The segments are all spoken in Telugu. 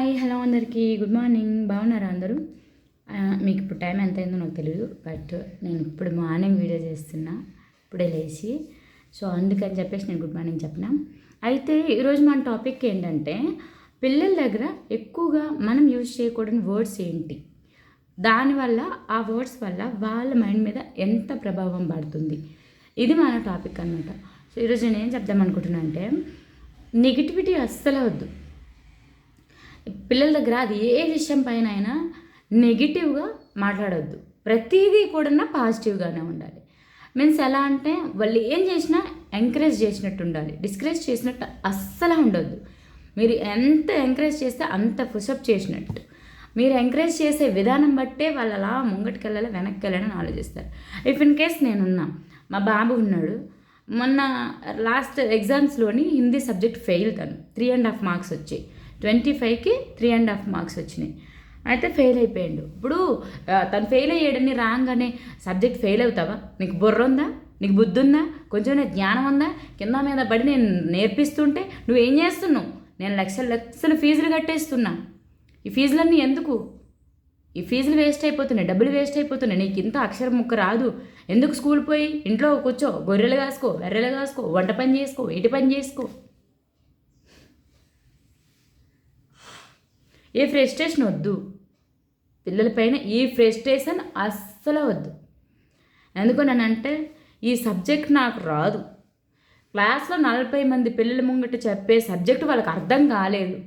హాయ్ హలో అందరికీ. Good morning. బాగున్నారా అందరూ? మీకు ఇప్పుడు టైం ఎంత అయిందో నాకు తెలియదు బట్ నేను ఇప్పుడు మార్నింగ్ వీడియో చేస్తున్నా ఇప్పుడే లేచి. సో అందుకని చెప్పేసి నేను గుడ్ మార్నింగ్ చెప్పిన. అయితే ఈరోజు మన టాపిక్ ఏంటంటే పిల్లల దగ్గర ఎక్కువగా మనం యూజ్ చేయకూడని వర్డ్స్ ఏంటి? దానివల్ల ఆ వర్డ్స్ వల్ల వాళ్ళ మైండ్ మీద ఎంత ప్రభావం పడుతుంది? ఇది మన టాపిక్ అనమాట సో ఈరోజు నేను ఏం చెప్దాం అనుకుంటున్నా అంటే నెగిటివిటీ అస్సలు వద్దు. పిల్లల దగ్గర అది ఏ విషయం పైన అయినా నెగిటివ్గా మాట్లాడొద్దు. ప్రతిదీ కూడా పాజిటివ్గానే ఉండాలి. మీన్స్ ఎలా అంటే వాళ్ళు ఏం చేసినా ఎంకరేజ్ చేసినట్టు ఉండాలి. డిస్కరేజ్ చేసినట్టు అస్సలు ఉండొద్దు. మీరు ఎంత ఎంకరేజ్ చేస్తే అంత పుషప్ చేసినట్టు. మీరు ఎంకరేజ్ చేసే విధానం బట్టే వాళ్ళు అలా ముంగటికి వెళ్ళాలి వెనక్కి వెళ్ళాలని ఆలోచిస్తారు. ఇఫ్ ఇన్ కేస్ నేనున్నా మా బాబు ఉన్నాడు. మొన్న లాస్ట్ ఎగ్జామ్స్లోని హిందీ సబ్జెక్ట్ ఫెయిల్ తను. త్రీ అండ్ హాఫ్ మార్క్స్ వచ్చాయి. ట్వంటీ ఫైవ్కి త్రీ అండ్ హాఫ్ మార్క్స్ వచ్చినాయి. అయితే ఫెయిల్ అయిపోయాడు. ఇప్పుడు తను ఫెయిల్ అయ్యాడని రాగానే సబ్జెక్ట్ ఫెయిల్ అవుతావా? నీకు బుర్ర ఉందా? నీకు బుద్ధి ఉందా? కొంచెం జ్ఞానం ఉందా? కింద మీద పడి నేను నేర్పిస్తుంటే నువ్వేం చేస్తున్నావు? నేను లక్షల లక్షలు ఫీజులు కట్టేస్తున్నా. ఈ ఫీజులన్నీ ఎందుకు? ఈ ఫీజులు వేస్ట్ అయిపోతున్నాయి డబ్బులు వేస్ట్ అయిపోతున్నాయి. నీకు ఇంత అక్షరం ముక్క రాదు. ఎందుకు స్కూల్ పోయి ఇంట్లో కూర్చో గొర్రెలు కాసుకో వెర్రెలు కాసుకో వంట పని చేసుకో వేటి పని చేసుకో? ఏ ఫ్రస్ట్రేషన్ వద్దు. పిల్లలపైన ఈ ఫ్రస్ట్రేషన్ అస్సలు వద్దు. ఎందుకనంటే ఈ సబ్జెక్ట్ నాకు రాదు. క్లాస్లో నలభై మంది పిల్లల ముంగట చెప్పే సబ్జెక్ట్ వాళ్ళకి అర్థం కాలేదు.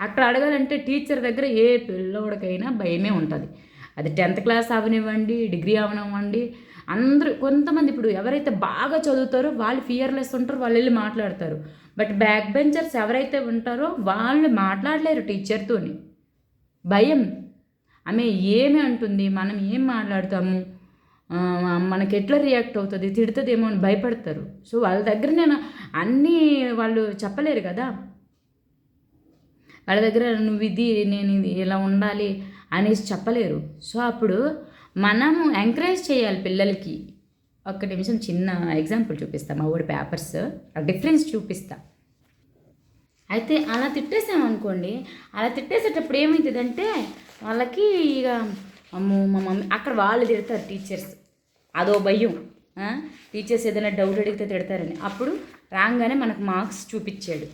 అక్కడ అడగాలంటే టీచర్ దగ్గర ఏ పిల్లోడికైనా భయమే ఉంటుంది. అది టెన్త్ క్లాస్ అవనివ్వండి డిగ్రీ అవనివ్వండి అందరూ కొంతమంది ఇప్పుడు ఎవరైతే బాగా చదువుతారో వాళ్ళు ఫియర్లెస్ ఉంటారో వాళ్ళు వెళ్ళి మాట్లాడతారు. బట్ బ్యాక్ బెంచర్స్ ఎవరైతే ఉంటారో వాళ్ళు మాట్లాడలేరు టీచర్తోని భయం. ఆమె ఏమి అంటుంది? మనం ఏం మాట్లాడతాము? మనకి ఎట్లా రియాక్ట్ అవుతుంది? తిడుతుందేమో అని భయపడతారు. సో వాళ్ళ దగ్గర నేను అన్నీ వాళ్ళు చెప్పలేరు కదా. వాళ్ళ దగ్గర నువ్వు ఇది నేను ఇది ఇలా ఉండాలి అనేసి చెప్పలేరు. సో అప్పుడు మనము ఎంకరేజ్ చేయాలి పిల్లలకి. ఒక్క నిమిషం చిన్న ఎగ్జాంపుల్ చూపిస్తా మా ఊడి పేపర్స్ ఆ డిఫరెన్స్ చూపిస్తా. అయితే అలా తిట్టేసామనుకోండి అలా తిట్టేసేటప్పుడు ఏమవుతుందంటే వాళ్ళకి ఇక అమ్మో మా మమ్మీ అక్కడ వాళ్ళు తిడతారు టీచర్స్ అదో భయం. టీచర్స్ ఏదైనా డౌట్ అడిగితే తిడతారని. అప్పుడు రాగానే మనకు మార్క్స్ చూపించాడు.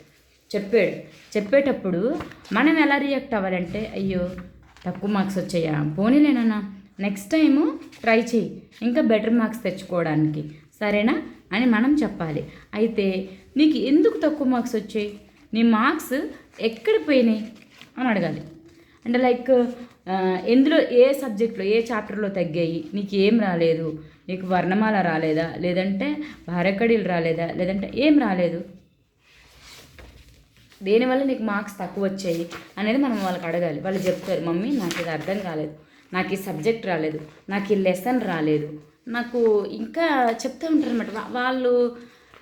చెప్పాడు. చెప్పేటప్పుడు మనం ఎలా రియాక్ట్ అవ్వాలంటే అయ్యో తక్కువ మార్క్స్ వచ్చాయా? పోనీలేనన్నా నెక్స్ట్ టైము ట్రై చేయి ఇంకా బెటర్ మార్క్స్ తెచ్చుకోవడానికి. సరేనా? అని మనం చెప్పాలి. అయితే నీకు ఎందుకు తక్కువ మార్క్స్ వచ్చాయి? నీ మార్క్స్ ఎక్కడ పోయినాయి? అని అడగాలి. అంటే లైక్ ఎందులో ఏ సబ్జెక్ట్లో ఏ చాప్టర్లో తగ్గాయి? నీకు ఏం రాలేదు? నీకు వర్ణమాల రాలేదా? లేదంటే భారకడీలు రాలేదా? లేదంటే ఏం రాలేదు? దేనివల్ల నీకు మార్క్స్ తక్కువ వచ్చాయి? అనేది మనం వాళ్ళకి అడగాలి. వాళ్ళు చెప్తారు మమ్మీ నాకు ఇది అర్థం కాలేదు. నాకు ఈ సబ్జెక్ట్ రాలేదు నాకు ఈ లెసన్ రాలేదు. నాకు ఇంకా చెప్తూ ఉంటారు అనమాట వాళ్ళు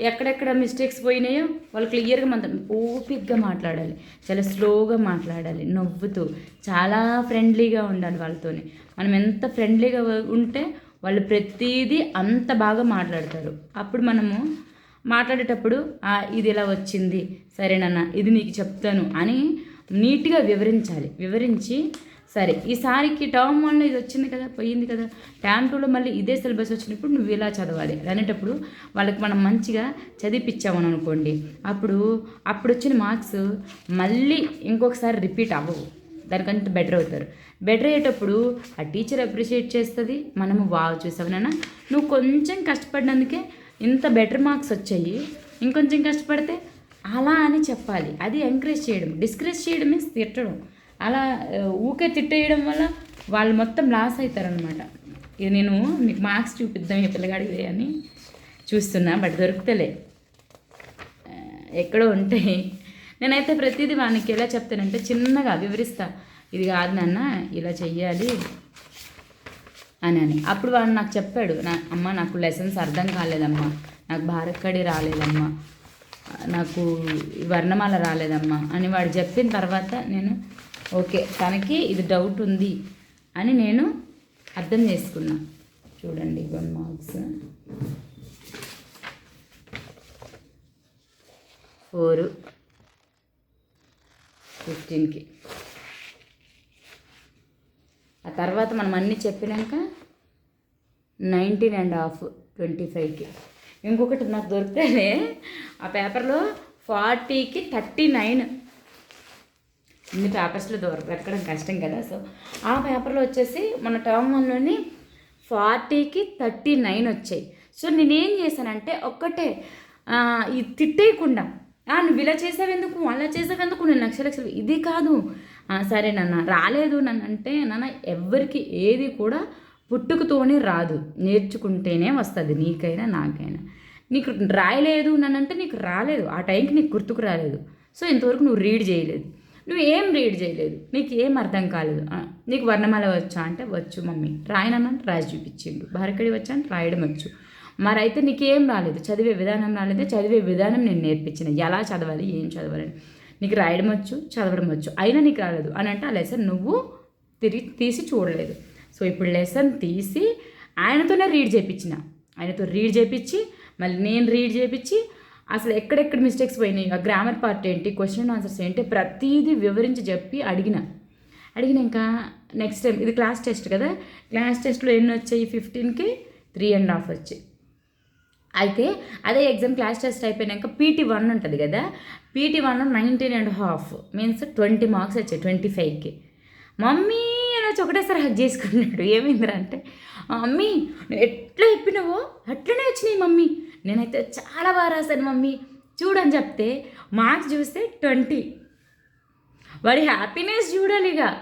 ఎక్కడెక్కడ మిస్టేక్స్ పోయినాయో వాళ్ళు క్లియర్గా మనం ఓపిక్గా మాట్లాడాలి చాలా స్లోగా మాట్లాడాలి నవ్వుతూ చాలా ఫ్రెండ్లీగా ఉండాలి వాళ్ళతోని. మనం ఎంత ఫ్రెండ్లీగా ఉంటే వాళ్ళు ప్రతిదీ అంత బాగా మాట్లాడతారు. అప్పుడు మనము మాట్లాడేటప్పుడు ఇది ఇలా వచ్చింది సరేనన్నా ఇది నీకు చెప్తాను అని నీట్గా వివరించాలి. వివరించి సరే ఈసారికి టర్మ్ వన్లో ఇది వచ్చింది కదా పోయింది కదా. టర్మ్ టూలో మళ్ళీ ఇదే సిలబస్ వచ్చినప్పుడు నువ్వు ఇలా చదవాలి. అనేటప్పుడు వాళ్ళకి మనం మంచిగా చదివిపించామని అనుకోండి. అప్పుడు అప్పుడు వచ్చిన మార్క్స్ మళ్ళీ ఇంకొకసారి రిపీట్ అవ్వవు. దానికంత బెటర్ అవుతారు. బెటర్ అయ్యేటప్పుడు ఆ టీచర్ అప్రిషియేట్ చేస్తుంది మనము వావ్ చూసావునన్నా నువ్వు కొంచెం కష్టపడినందుకే ఇంత బెటర్ మార్క్స్ వచ్చాయి. ఇంకొంచెం కష్టపడితే అలా అని చెప్పాలి. అది ఎంకరేజ్ చేయడం. డిస్కరేజ్ చేయడం మీన్స్ తిట్టడం. అలా ఊకే తిట్టేయడం వల్ల వాళ్ళు మొత్తం లాస్ అవుతారనమాట ఇది నేను మీకు మార్క్స్ చూపిద్దాం ఈ పిల్లగాడికి అని చూస్తున్నా బట్ దొరుకుతలే. ఎక్కడో ఉంటాయి. నేనైతే ప్రతిదీ వానికి ఎలా చెప్తానంటే చిన్నగా వివరిస్తా. ఇది కాదు నాన్న ఇలా చెయ్యాలి అని అని. అప్పుడు వాడు నాకు చెప్పాడు నా అమ్మ నాకు లెసన్స్ అర్థం కాలేదమ్మా. నాకు భారక్కడి రాలేదమ్మా. నాకు వర్ణమాల రాలేదమ్మా అని వాడు చెప్పిన తర్వాత నేను ఓకే తనకి ఇది డౌట్ ఉంది అని నేను అర్థం చేసుకున్నా. చూడండి వన్ మార్క్స్. ఫోరు ఫిఫ్టీన్కి ఆ తర్వాత మనం అన్నీ చెప్పినాక నైన్టీన్ అండ్ హాఫ్ ట్వంటీ ఫైవ్కి ఇంకొకటి నాకు దొరికితేనే ఆ పేపర్లో ఫార్టీకి థర్టీ నైన్ ఇన్ని పేపర్స్లో దూరం వెతకడం కష్టం కదా. సో ఆ పేపర్లో వచ్చేసి మన టర్మ్ వన్లోని ఫార్టీకి థర్టీ నైన్ వచ్చాయి. సో నేనేం చేశానంటే ఒక్కటే ఇది తిట్టేయకుండా "ఆ, నువ్వు ఇలా చేసావెందుకు? అలా చేసావెందుకు? నేను లక్ష లక్షలు ఇది కాదు. సరే నాన్న రాలేదు నన్ను అంటే నాన్న ఎవరికి ఏది కూడా పుట్టుకతోనే రాదు. నేర్చుకుంటేనే వస్తుంది నీకైనా నాకైనా. నీకు రాయలేదు నన్ను అంటే నీకు రాలేదు. ఆ టైంకి నీకు గుర్తుకు రాలేదు. సో ఇంతవరకు నువ్వు రీడ్ చేయలేదు. నువ్వు ఏం రీడ్ చేయలేదు. నీకు ఏం అర్థం కాలేదు. నీకు వర్ణమాల వచ్చా అంటే వచ్చు మమ్మీ. రాయనన్నాను రాసి చూపించిండు. భారకడి వచ్చా అంటే రాయడం వచ్చు. మరైతే నీకేం రాలేదు. చదివే విధానం రాలేదు. చదివే విధానం నేను నేర్పించిన. ఎలా చదవాలి ఏం చదవాలని నీకు రాయడం వచ్చు చదవడం వచ్చు. అయినా నీకు రాలేదు అని అంటే ఆ లెసన్ నువ్వు తిరిగి తీసి చూడలేదు. సో ఇప్పుడు లెసన్ తీసి ఆయనతోనే రీడ్ చేయించిన ఆయనతో రీడ్ చేయించి మళ్ళీ నేను రీడ్ చేయించి అసలు ఎక్కడెక్కడ మిస్టేక్స్ పోయినాయి? ఆ గ్రామర్ పార్ట్ ఏంటి? క్వశ్చన్ ఆన్సర్స్ ఏంటి? ప్రతిదీ వివరించి చెప్పి అడిగిన. అడిగినాక నెక్స్ట్ టైం ఇది క్లాస్ టెస్ట్ కదా? క్లాస్ టెస్ట్లో ఎన్ని వచ్చాయి? ఫిఫ్టీన్కి త్రీ అండ్ హాఫ్ వచ్చాయి. అయితే అదే ఎగ్జామ్ క్లాస్ టెస్ట్ అయిపోయినాక పీటీ వన్ ఉంటుంది కదా? PT one nineteen and half means twenty marks వచ్చాయి ట్వంటీ ఫైవ్కి మమ్మీ అని వచ్చి ఒకటేసారి హక్ చేసుకున్నాడు. ఏమైందిరా అంటే మమ్మీ నువ్వు ఎట్లా చెప్పినావో అట్లనే వచ్చినాయి మమ్మీ. నేనైతే చాలా బాగా రాశాను మమ్మీ. చూడని చెప్తే మార్క్స్ చూస్తే ట్వంటీ. వాడి హ్యాపీనెస్ చూడాలి ఇక.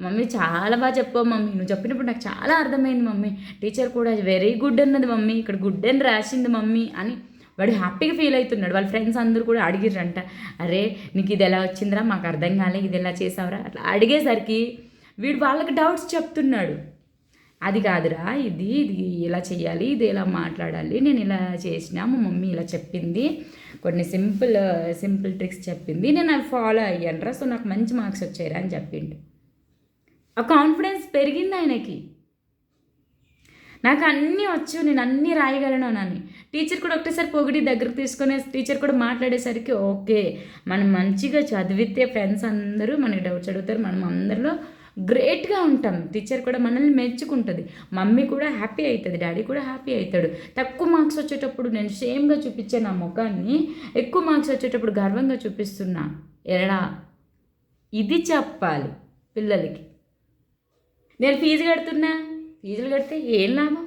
మమ్మీ చాలా బాగా చెప్పావు మమ్మీ. నువ్వు చెప్పినప్పుడు నాకు చాలా అర్థమైంది మమ్మీ. టీచర్ కూడా వెరీ గుడ్ అన్నది మమ్మీ. ఇక్కడ గుడ్ అని రాసింది మమ్మీ అని వాడు హ్యాపీగా ఫీల్ అవుతున్నాడు. వాళ్ళ ఫ్రెండ్స్ అందరూ కూడా అడిగిర్రంట. అరే నీకు ఇది ఎలా వచ్చిందిరా? మాకు అర్థం కాలే. ఇది ఎలా చేసావురా? అట్లా అడిగేసరికి వీడు వాళ్ళకి డౌట్స్ చెప్తున్నాడు. అది కాదురా ఇది ఇది ఇలా చేయాలి ఇది ఇలా మాట్లాడాలి నేను ఇలా చేసినా మా మమ్మీ ఇలా చెప్పింది. కొన్ని సింపుల్ సింపుల్ ట్రిక్స్ చెప్పింది. నేను అవి ఫాలో అయ్యానురా సో నాకు మంచి మార్క్స్ వచ్చాయిరా అని చెప్పిండు. ఆ కాన్ఫిడెన్స్ పెరిగింది ఆయనకి. నాకు అన్నీ వచ్చు నేను అన్నీ రాయగలను అని. టీచర్ కూడా ఒకటేసారి పొగిడి దగ్గరకు తీసుకునే టీచర్ కూడా మాట్లాడేసరికి ఓకే. మనం మంచిగా చదివితే ఫ్రెండ్స్ అందరూ మనకి డౌట్స్ అడుగుతారు మనం అందరిలో గ్రేట్గా ఉంటాం. టీచర్ కూడా మనల్ని మెచ్చుకుంటుంది. మమ్మీ కూడా హ్యాపీ అవుతుంది. డాడీ కూడా హ్యాపీ అవుతాడు. తక్కువ మార్క్స్ వచ్చేటప్పుడు నేను సేమ్గా చూపించే నా ముఖాన్ని ఎక్కువ మార్క్స్ వచ్చేటప్పుడు గర్వంగా చూపిస్తున్నా. ఎలా ఇది చెప్పాలి పిల్లలకి. నేను ఫీజు కడుతున్నా? ఫీజులు కడితే ఏం లాభం?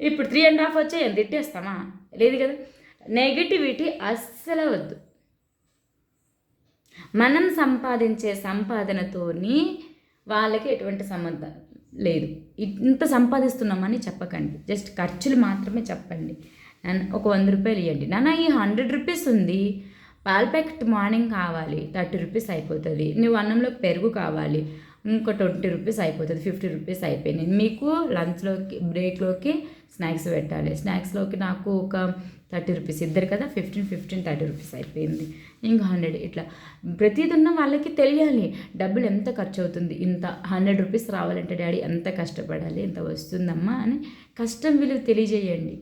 ఇప్పుడు త్రీ అండ్ హాఫ్ వచ్చే ఎంత తిట్టేస్తామా? లేదు కదా? నెగిటివిటీ అస్సలు వద్దు. మనం సంపాదించే సంపాదనతోని వాళ్ళకి ఎటువంటి సంబంధం లేదు. ఇంత సంపాదిస్తున్నామని చెప్పకండి. జస్ట్ ఖర్చులు మాత్రమే చెప్పండి. ఒక వంద రూపాయలు ఇవ్వండి నాన్న ఈ హండ్రెడ్ రూపీస్ ఉంది. పాల ప్యాకెట్ మార్నింగ్ కావాలి. థర్టీ రూపీస్ అయిపోతుంది. నువ్వు అన్నంలో పెరుగు కావాలి. ఇంకో ట్వంటీ రూపీస్ అయిపోతుంది. ఫిఫ్టీ రూపీస్ అయిపోయినాయి మీకు లంచ్లోకి బ్రేక్లోకి స్నాక్స్ పెట్టాలి. స్నాక్స్లోకి నాకు ఒక థర్టీ రూపీస్. ఇద్దరు కదా ఫిఫ్టీన్ ఫిఫ్టీన్ థర్టీ రూపీస్ అయిపోయింది. ఇంకా హండ్రెడ్ ఇట్లా. ప్రతిది ఉన్న వాళ్ళకి తెలియాలి డబ్బులు ఎంత ఖర్చు అవుతుంది ఇంత హండ్రెడ్ రూపీస్ రావాలంటే డాడీ ఎంత కష్టపడాలి ఎంత వస్తుందమ్మా అని కష్టం విలువ తెలియజేయండి.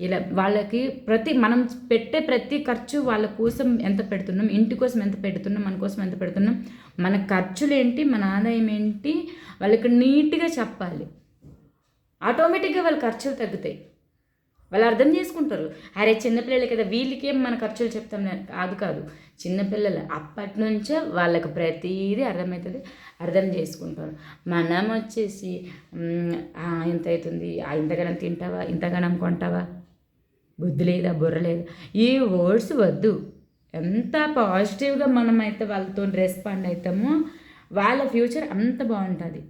ఇలా వాళ్ళకి ప్రతి మనం పెట్టే ప్రతి ఖర్చు వాళ్ళ కోసం ఎంత పెడుతున్నాం ఇంటి కోసం ఎంత పెడుతున్నాం మన కోసం ఎంత పెడుతున్నాం మన ఖర్చులు ఏంటి మన ఆదాయం ఏంటి వాళ్ళకి నీట్గా చెప్పాలి. ఆటోమేటిక్గా వాళ్ళ ఖర్చులు తగ్గుతాయి. వాళ్ళు అర్థం చేసుకుంటారు. అరే చిన్నపిల్లలే కదా వీళ్ళకేం మన ఖర్చులు చెప్తాం? కాదు కాదు. చిన్నపిల్లలు అప్పటి నుంచే వాళ్ళకి ప్రతిదీ అర్థమవుతుంది అర్థం చేసుకుంటారు. మనం వచ్చేసి ఎంత అవుతుంది ఆ, ఇంతగానం తింటావా? ఇంతగానం కొంటావా? బుద్ధి లేదా బుర్ర లేదా? ఈ వర్డ్స్ వద్దు. ఎంత పాజిటివ్గా మనమైతే వాళ్ళతో రెస్పాండ్ అవుతామో వాళ్ళ ఫ్యూచర్ అంత బాగుంటుంది.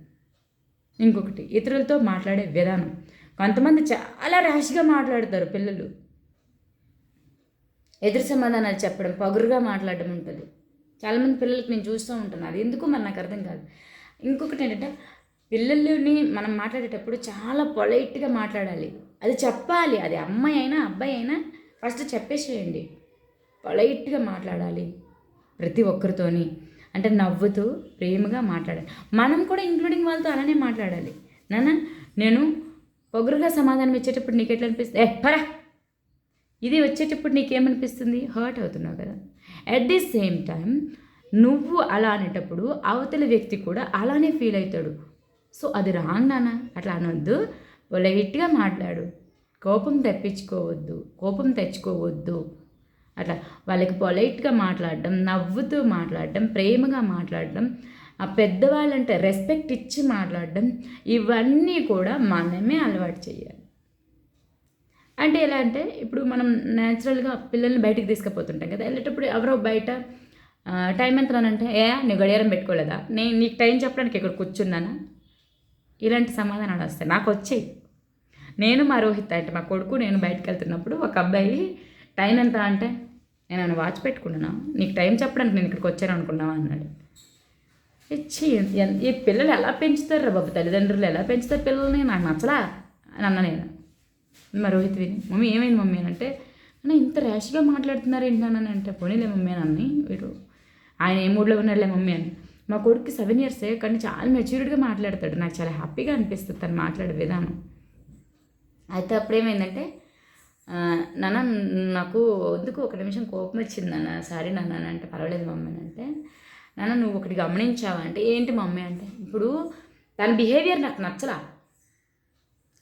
ఇంకొకటి ఇతరులతో మాట్లాడే విధానం. కొంతమంది చాలా ర్యాష్గా మాట్లాడతారు పిల్లలు. ఎదురు సమాధానాలు చెప్పడం పగురుగా మాట్లాడడం ఉంటుంది. చాలామంది పిల్లలకి నేను చూస్తూ ఉంటాను. అది ఎందుకు మరి నాకు అర్థం కాదు. ఇంకొకటి ఏంటంటే పిల్లల్ని మనం మాట్లాడేటప్పుడు చాలా పొలైట్గా మాట్లాడాలి. అది చెప్పాలి. అది అమ్మాయి అయినా అబ్బాయి అయినా ఫస్ట్ చెప్పేసేయండి. పొలైట్గా మాట్లాడాలి ప్రతి ఒక్కరితోని. అంటే నవ్వుతూ ప్రేమగా మాట్లాడాలి. మనం కూడా ఇంక్లూడింగ్ వాళ్ళతో అలానే మాట్లాడాలి. నాన్న నేను పొగరుగా సమాధానం ఇచ్చేటప్పుడు నీకు ఎట్లా అనిపిస్తుంది ఏ పరా ఇది వచ్చేటప్పుడు నీకేమనిపిస్తుంది? హర్ట్ అవుతున్నావు కదా. అట్ ది సేమ్ టైం నువ్వు అలా అనేటప్పుడు అవతల వ్యక్తి కూడా అలానే ఫీల్ అవుతాడు. సో అది రాంగ్ నాన్న అట్లా అనొద్దు. పొలైట్గా మాట్లాడు. కోపం తెప్పించుకోవద్దు. కోపం తెచ్చుకోవద్దు. అట్లా వాళ్ళకి పొలైట్గా మాట్లాడడం నవ్వుతూ మాట్లాడడం ప్రేమగా మాట్లాడడం ఆ పెద్దవాళ్ళంటే రెస్పెక్ట్ ఇచ్చి మాట్లాడడం ఇవన్నీ కూడా మనమే అలవాటు చేయాలి. అంటే ఎలా అంటే ఇప్పుడు మనం న్యాచురల్గా పిల్లల్ని బయటికి తీసుకుపోతుంటాం కదా వెళ్ళేటప్పుడు ఎవరో బయట టైం ఎంత అంటే ఏ నీ గడియారం పెట్టుకోలేదా? నేను నీకు టైం చెప్పడానికి ఇక్కడ కూర్చున్నానా? ఇలాంటి సమాధానాలు వస్తాయి. నాకు వచ్చాయి. నేను మా రోహిత్ అంటే మా కొడుకు నేను బయటకు వెళ్తున్నప్పుడు ఒక అబ్బాయి టైం ఎంత అంటే నేను వాచ్ పెట్టుకున్నాను? నీకు టైం చెప్పడానికి నేను ఇక్కడికి వచ్చాను అనుకున్నావా? అన్నాడు. ఇచ్చి ఈ పిల్లలు ఎలా పెంచుతారు రా బాబు తల్లిదండ్రులు? ఎలా పెంచుతారు పిల్లల్ని? నాకు నచ్చలా అని అన్న నేను. మరి రోహిత్ విని మమ్మీ ఏమైంది మమ్మీ? అని అంటే అన్న ఇంత ర్యాష్గా మాట్లాడుతున్నారు ఏంటి నాన్న? అని అంటే పోనీలే మమ్మీ అని వీడు ఆయన ఏ మూడ్లో ఉన్నాడులే మమ్మీ అని. మా కొడుకు సెవెన్ ఇయర్సే కానీ చాలా మెచ్యూరిటీగా మాట్లాడతాడు. నాకు చాలా హ్యాపీగా అనిపిస్తుంది తను మాట్లాడే విధానం. అయితే అప్పుడేమైందంటే నాన్న నాకు ఎందుకు ఒక నిమిషం కోపం వచ్చింది నాన్న? సారీ నాన్న అంటే పర్వాలేదు మమ్మీ అంటే నాన్న నువ్వు ఒకటి గమనించావా అంటే ఏంటి మమ్మీ అంటే ఇప్పుడు తన బిహేవియర్ నాకు నచ్చలా.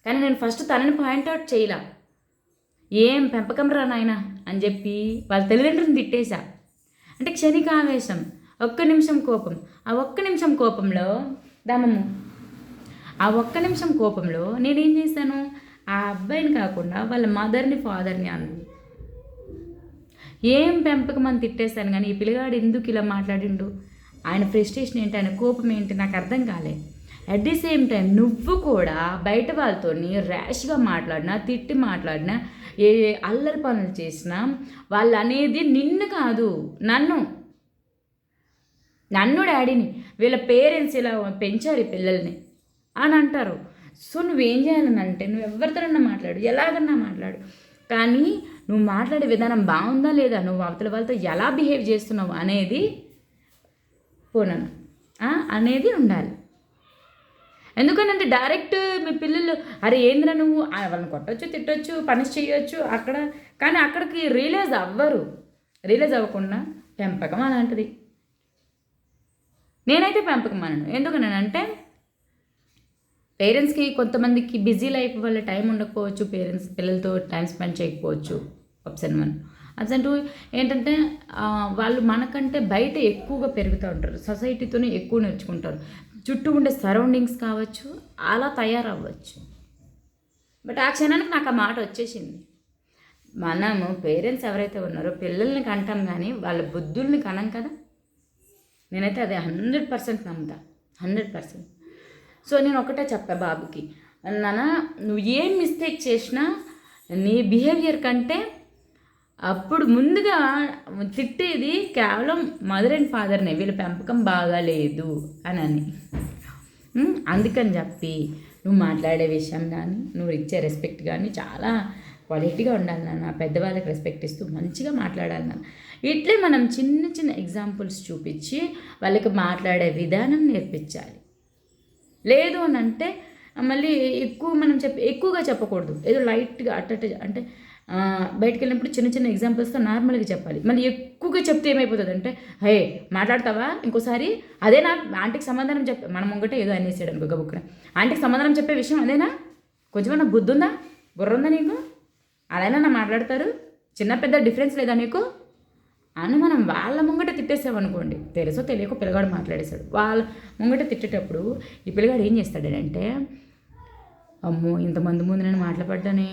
కానీ నేను ఫస్ట్ తనని పాయింట్అవుట్ చేయలా. ఏం పెంపకం రా నాయన అని చెప్పి వాళ్ళ తల్లిదండ్రులను తిట్టేశా. అంటే క్షణిక ఆవేశం ఒక్క నిమిషం కోపం. ఆ ఒక్క నిమిషం కోపంలో దమము ఆ ఒక్క నిమిషం కోపంలో నేనేం చేశాను? ఆ అబ్బాయిని కాకుండా వాళ్ళ మదర్ని ఫాదర్ని అన్నాను ఏం పెంపకం అని తిట్టేశాను కానీ ఈ పిల్లగాడు ఎందుకు ఇలా మాట్లాడిండు? ఆయన ఫ్రస్ట్రేషన్ ఏంటి? ఆయన కోపం ఏంటి? నాకు అర్థం కాలే. అట్ ది సేమ్ టైం నువ్వు కూడా బయట వాళ్ళతోని ర్యాష్గా మాట్లాడినా తిట్టి మాట్లాడినా ఏ అల్లరి పనులు చేసినా వాళ్ళు అనేది నిన్ను కాదు నన్ను. నన్ను డాడీని. వీళ్ళ పేరెంట్స్ ఇలా పెంచారు ఈ పిల్లల్ని అని అంటారు. సో నువ్వేం చేయాలని అంటే నువ్వు ఎవరితోనన్నా మాట్లాడు ఎలాగన్నా మాట్లాడు. కానీ నువ్వు మాట్లాడే విధానం బాగుందా లేదా? నువ్వు అవతల వాళ్ళతో ఎలా బిహేవ్ చేస్తున్నావు అనేది పోనను. అనేది ఉండాలి. ఎందుకనంటే డైరెక్ట్ మీ పిల్లలు అరే ఏంద్రా నువ్వు? వాళ్ళని కొట్టచ్చు తిట్టొచ్చు పనిష్ చేయొచ్చు అక్కడ. కానీ అక్కడికి రియలైజ్ అవ్వరు. రియలైజ్ అవ్వకుండా పెంపకం అలాంటిది. నేనైతే పెంపకం అనను. ఎందుకనంటే పేరెంట్స్కి కొంతమందికి బిజీ లైఫ్ వల్ల టైం ఉండకపోవచ్చు పేరెంట్స్ పిల్లలతో టైం స్పెండ్ చేయకపోవచ్చు. ఆప్షన్ వన్ ఆప్షన్ టూ ఏంటంటే వాళ్ళు మనకంటే బయట ఎక్కువగా పెరుగుతూ ఉంటారు. సొసైటీతోనే ఎక్కువ నేర్చుకుంటారు. చుట్టూ ఉండే సరౌండింగ్స్ కావచ్చు అలా తయారవ్వచ్చు. బట్ ఆ క్షణానికి నాకు ఆ మాట వచ్చేసింది. మనము పేరెంట్స్ ఎవరైతే ఉన్నారో పిల్లల్ని కంటాం కానీ వాళ్ళ బుద్ధుల్ని కనం కదా? నేనైతే అదే హండ్రెడ్ పర్సెంట్ నమ్ముతా. Hundred percent. సో నేను ఒకటే చెప్పా బాబుకి. నాన్న నువ్వు ఏం మిస్టేక్ చేసినా నీ బిహేవియర్ కంటే అప్పుడు ముందుగా తిట్టేది కేవలం మదర్ అండ్ ఫాదర్నే వీళ్ళ పెంపకం బాగాలేదు అని అని అందుకని చెప్పి నువ్వు మాట్లాడే విషయం కానీ నువ్వు ఇచ్చే రెస్పెక్ట్ కానీ చాలా క్వాలిటీగా ఉండాలి నాన్న. పెద్దవాళ్ళకి రెస్పెక్ట్ ఇస్తూ మంచిగా మాట్లాడాలి నాన్న. ఇట్లే మనం చిన్న చిన్న ఎగ్జాంపుల్స్ చూపించి వాళ్ళకి మాట్లాడే విధానం నేర్పించాలి. లేదు అని అంటే మళ్ళీ ఎక్కువ మనం చెప్పి ఎక్కువగా చెప్పకూడదు. ఏదో లైట్గా అట్టట అంటే బయటికి వెళ్ళినప్పుడు చిన్న చిన్న ఎగ్జాంపుల్స్తో నార్మల్గా చెప్పాలి. మళ్ళీ ఎక్కువగా చెప్తే ఏమైపోతుంది అంటే హే మాట్లాడతావా? ఇంకోసారి అదేనా ఆంటీకి సమాధానం చెప్పే మనం ముంగట ఏదో అనేసాడు అనుకో ఆంటీకి సమాధానం చెప్పే విషయం అదేనా? కొంచెం బుద్ధి ఉందా బుర్ర ఉందా నీకు? అదైనా నా మాట్లాడతారు? చిన్న పెద్ద డిఫరెన్స్ లేదా నీకు? అని మనం వాళ్ళ ముంగట తిట్టేసామనుకోండి తెలుసో తెలియకో పిల్లగాడు మాట్లాడేశాడు. వాళ్ళ ముంగట తిట్టేటప్పుడు ఈ పిల్లగాడు ఏం చేస్తాడంటే అమ్మో ఇంతమంది ముందు నేను మాట్లాడతానే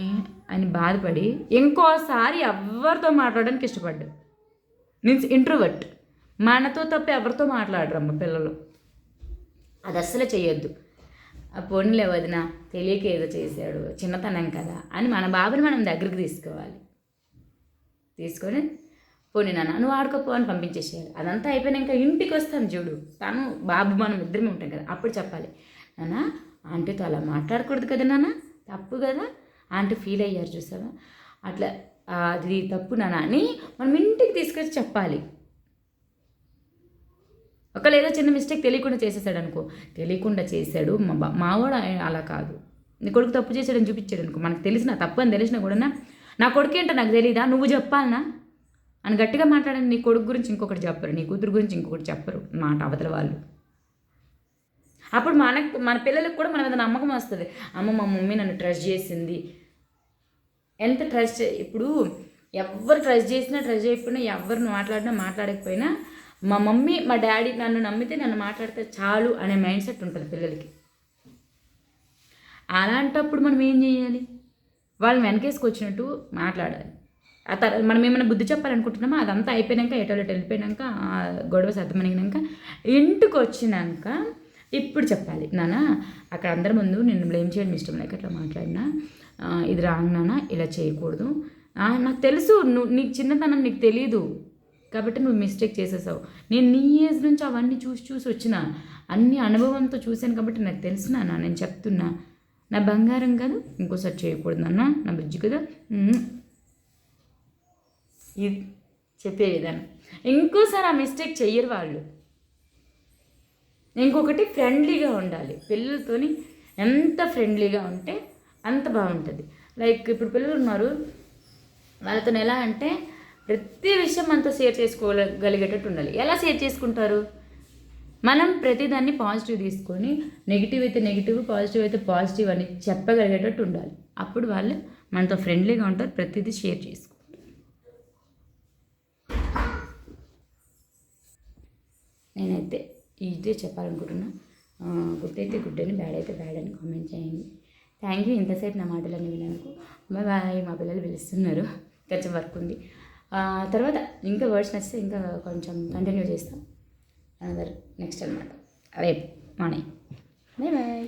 అని బాధపడి ఇంకోసారి ఎవరితో మాట్లాడడానికి ఇష్టపడ్డాడు మీన్స్ ఇంట్రోవర్ట్ మనతో తప్ప ఎవరితో మాట్లాడరు అమ్మ పిల్లలు. అది అస్సలు చేయొద్దు ఆ పోనీలే వదిన తెలియక ఏదో చేశాడు చిన్నతనం కదా అని మన బాబుని మనం దగ్గరికి తీసుకోవాలి. తీసుకొని పోనీ నాన్న నువ్వు ఆడుకోపో అని పంపించేసేయాలి. అదంతా అయిపోయినాక ఇంటికి వస్తాను చూడు. తను బాబు మనం ఇద్దరమే ఉంటాం కదా. అప్పుడు చెప్పాలి నాన్న ఆంటీతో అలా మాట్లాడకూడదు కదా నాన్న తప్పు కదా ఆంటీ ఫీల్ అయ్యారు చూసావా? అట్లా అది తప్పు నాన్న అని మనం ఇంటికి తీసుకొచ్చి చెప్పాలి. ఒకవేళ ఏదో చిన్న మిస్టేక్ తెలియకుండా చేసేసాడు అనుకో. తెలియకుండా చేశాడు మా మావాడు అలా కాదు. నీ కొడుకు తప్పు చేశాడని చూపించాడు అనుకో. మనకు తెలిసిన తప్పు అని తెలిసినా కూడా నా కొడుకు ఏంటో నాకు తెలియదా నువ్వు చెప్పాలనా? అని గట్టిగా మాట్లాడండి. నీ కొడుకు గురించి ఇంకొకటి చెప్పరు నీ కూతురు గురించి ఇంకొకటి చెప్పరు. మాట అవతల వాళ్ళు. అప్పుడు మనకు మన పిల్లలకు కూడా మన మీద నమ్మకం వస్తుంది. అమ్మ మా మమ్మీ నన్ను ట్రస్ట్ చేసింది. ఎంత ట్రస్ట్ ఇప్పుడు ఎవరు ట్రస్ట్ చేసినా ట్రస్ట్ చేయకపోయినా ఎవరిని మాట్లాడినా మాట్లాడకపోయినా మా మమ్మీ మా డాడీ నన్ను నమ్మితే నన్ను మాట్లాడితే చాలు అనే మైండ్ సెట్ ఉంటుంది పిల్లలకి. అలాంటప్పుడు మనం ఏం చేయాలి? వాళ్ళని వెనకేసుకొచ్చినట్టు మాట్లాడాలి. ఆ తర్వాత మనం ఏమైనా బుద్ధి చెప్పాలనుకుంటున్నామో? అదంతా అయిపోయినాక ఎటోలో వెళ్ళిపోయినాక గొడవ సర్దమనిగినాక ఇంటికి వచ్చినాక ఇప్పుడు చెప్పాలి. నాన్న అక్కడ అందరి ముందు నేను బ్లేమ్ చేయడం ఇష్టం లేక అట్లా మాట్లాడినా ఇది రాంగ్ నాన్న ఇలా చేయకూడదు. నాకు తెలుసు నువ్వు నీకు చిన్నతనం నీకు తెలియదు కాబట్టి నువ్వు మిస్టేక్ చేసేసావు. నేను నీ ఏజ్ నుంచి అవన్నీ చూసి చూసి వచ్చిన అన్ని అనుభవంతో చూశాను కాబట్టి నాకు తెలుసు నాన్న నేను చెప్తున్నా. నా బంగారం కాదు ఇంకోసారి చేయకూడదు నాన్న నా బుజ్జి కదా. ఇది చెప్పే విధానం. ఇంకోసారి ఆ మిస్టేక్ చెయ్యరు వాళ్ళు. ఇంకొకటి ఫ్రెండ్లీగా ఉండాలి. పిల్లలతోని ఎంత ఫ్రెండ్లీగా ఉంటే అంత బాగుంటుంది. లైక్ ఇప్పుడు పిల్లలు ఉన్నారు వాళ్ళతో ఎలా అంటే ప్రతి విషయం మనతో షేర్ చేసుకోగలిగేటట్టు ఉండాలి. ఎలా షేర్ చేసుకుంటారు? మనం ప్రతిదాన్ని పాజిటివ్ తీసుకొని నెగిటివ్ అయితే నెగిటివ్ పాజిటివ్ అయితే పాజిటివ్ అని చెప్పగలిగేటట్టు ఉండాలి. అప్పుడు వాళ్ళు మనతో ఫ్రెండ్లీగా ఉంటారు. ప్రతిదీ షేర్ చేసుకుంటారు నేనైతే ఇదే చెప్పాలనుకుంటున్నా. గుడ్ అయితే గుడ్ అని బ్యాడ్ అయితే బ్యాడ్ అని కామెంట్ చేయండి. థ్యాంక్ యూ ఇంతసేపు నా మాటలన్నీ విన్నందుకు. మా బాయ్ మా పిల్లలు పిలుస్తున్నారు. కొంచెం వర్క్ ఉంది. తర్వాత ఇంకా వర్డ్స్ నచ్చితే ఇంకా కొంచెం కంటిన్యూ చేస్తాం. అనదర్ నెక్స్ట్ అనమాట రేపు. Morning bye bye